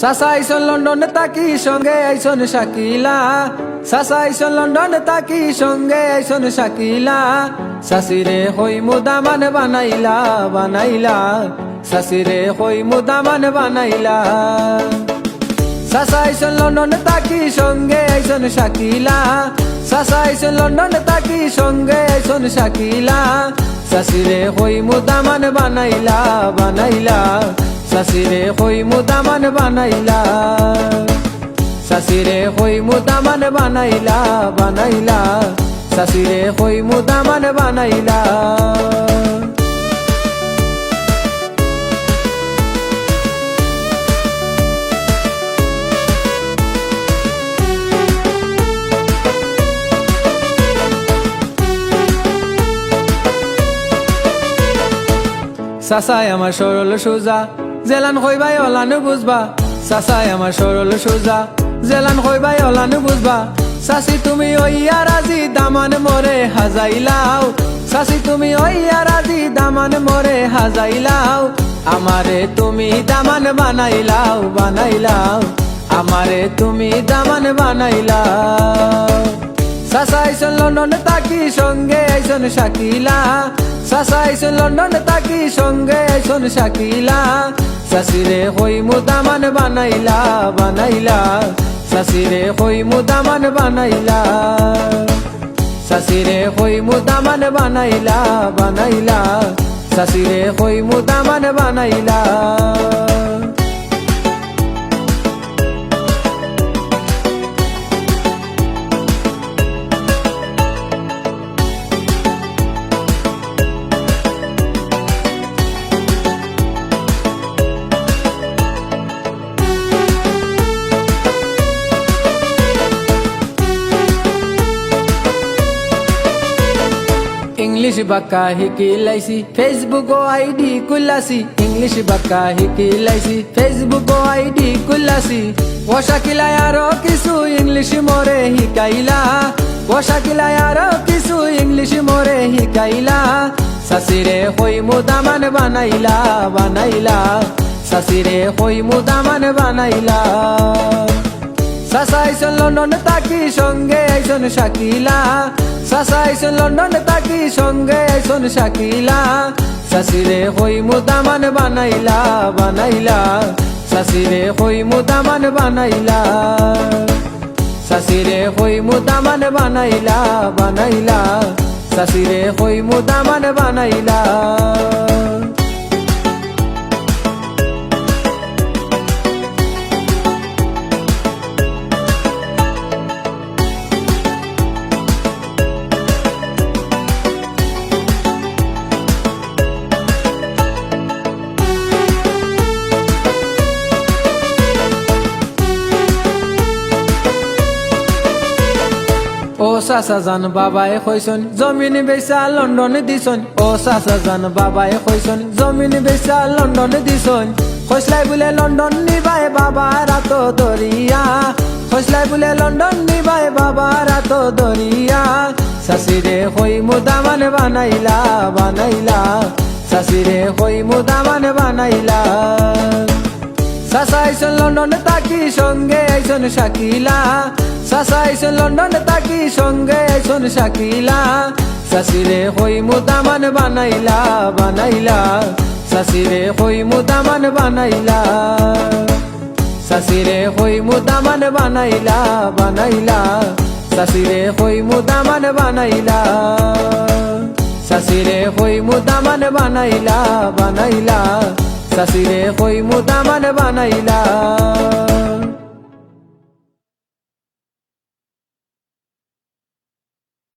সাসা আইসন লন্ডনে, তাকি সঙ্গে আইসন শাকিলা। সাসা আইসন লন্ডনে, তাকি সঙ্গে আইসন শাকিলা। সাসিরে হই মুদামান বানাইলা বানাইলা। সাসিরে হই মুদামান বানাইলা। সাসা আইসন লন্ডনে, তাকি সঙ্গে আইসন শাকিলা। সাসা আইসন লন্ডনে, তাকি সঙ্গে আইসন শাকিলা। সাসিরে হই মুদামান বানাইলা বানাইলা। সাসিরে হই মুদামান বানাইলা। সাসিরে হই মুদামান বানাইলা বানাইলা। সাসিরে হই মুদামান বানাইলা। সাসাই আমার সরল সোজা জেলান কইবাই অলানু বুঝবা? সাসাই আমার সরল সোজা। জেলান কইবাই অলানু বুঝবা? সাসি তুমি ওইয়া রাজি দামান মরে হাজাইলাও। সাসি তুমি ওইয়া রাজি দামান মরে হাজাইলাও। আমারে তুমি দামান বানাইলাও বানাইলাও। আমারে তুমি দামান বানাইলাও। সাসা আইসন লন্ডনে, তাকি সঙ্গে আইসন শাকিলা। সাসা আইসন লন্ডনে, তাকি সঙ্গে আইসন শাকিলা। সাসিরে হই মুদামান বানাইলা বানাইলা। সাসিরে হই মুদামান বানাইলা। সাসিরে হই মুদামান বানাইলা বানাইলা। সাসিরে হই মুদামান বানাইলা। ইংলিশ বাক্কা শিকি লাইছি ফেসবুক আইডি কুলাসি ইংলিশ বাক্কা শিকি লাইছি ফেসবুক আইডি কুলাসি পোশাকিলাই আরও কিছু ইংলিশ মরে শিকাইলা পোশাকিলাই আরও কিছু ইংলিশ মরে শিকাইলা সাসিরে হই মুদামান বানাইলা বানাইলা সাসিরে হই মুদামান বানাইলা সাসা আইসন লন্ডনে, তাকি সঙ্গে আইসন শাকিলা। সাসা আইসন লন্ডনে, তাকি সঙ্গে আইসন শাকিলা। সাসিরে হই মুদামান বানাইলা বানাইলা। সাসিরে হই মুদামান বানাইলা। সাসিরে হই মুদামান বানাইলা বানাইলা। সাসিরে হই মুদামান বানাইলা। সাসা জান বাবাই কইসন জমিন বেচা লন্ডনে দিছন ও সাসা জান বাবাই কইসন জমিন বেচা লন্ডনে দিছন খসলাই বলে লন্ডন নিবাই বাবা, রাত দরিয়া। খসলাই বলে লন্ডন নিবাই বাবা, রাত দরিয়া। সাসিরে হই মুদামান বানাইলা বানাইলা। সাসিরে হই মুদামান বানাইলা। সাসা আইসন লন্ডনে, তাকি সঙ্গে আইসন শাকিলা। সাসা আইসন লন্ডনে, তাকি সঙ্গে আইসন শাকিলা। সাসিরে হই মুদামান বানাইলা বানাইলা। সাসিরে হই মুদামান বানাইলা। সাসিরে হই মুদামান বানাইলা বানাইলা। সাসিরে হই মুদামান বানাইলা। সাসিরে হই মুদামান বানাইলা বানাইলা। সাসিরে হই মুদামান বানাইলা?